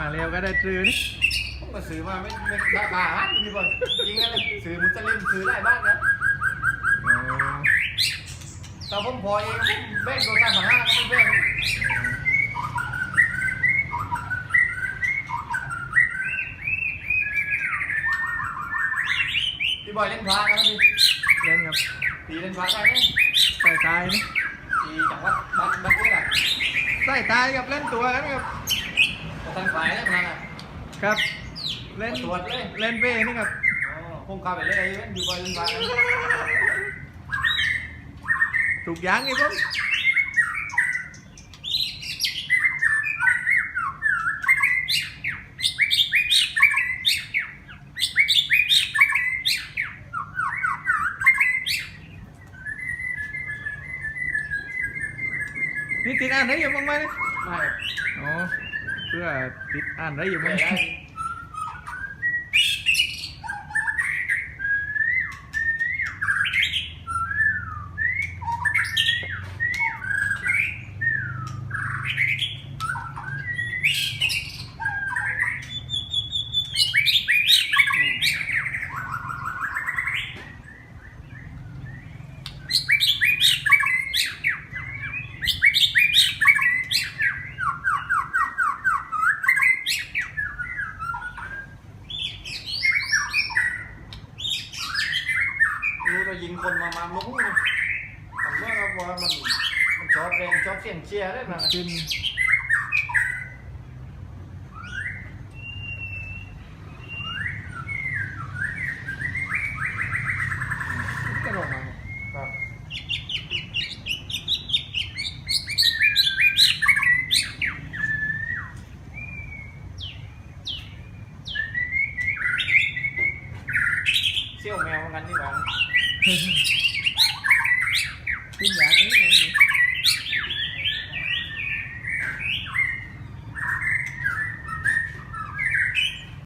มาเร็วก็ได้ซื้อนี่ผมก็ซื้อมาไม่ไม่ราคาฮัทมีบ่จริงอะไรซื้อมุสลิมซื้อได้บ้างนะแต่ผมพอเองผมแบ่งตัวสามพันห้าก็ไม่แบ่งพี่บอยเล่นพระนะพี่เล่นกับตีเล่นพระได้ไหมใส่ตายนี่ตีจังหวัดบ้านบ้านพุทธอะใส่ตายกับเล่นตัวกันครับ ทางฝ่ายนั่นนั่นอะครับ เล่นตรวจเลยเล่นเบ้นี่ครับอ๋อผมเข้าไปเลยไอ้เว้ยพี่บอยเล่นพระนะถูกอยางนี่ผมนี่ติดอ่านได้ยังบ้างไหมเนี่ยไม่อ๋อ เพื่อติดอ่านได้อยู่ไม่มั้ง ได้รู้จะยิงคนมามาลุ้งผมว่าว่ามันมันชอบแรงชอบเสียงเชียร์ได้ไหมขึ้นก็ลงมาครับเซี่ยวแมวเหมือนกันนี่หว่า 嘿嘿。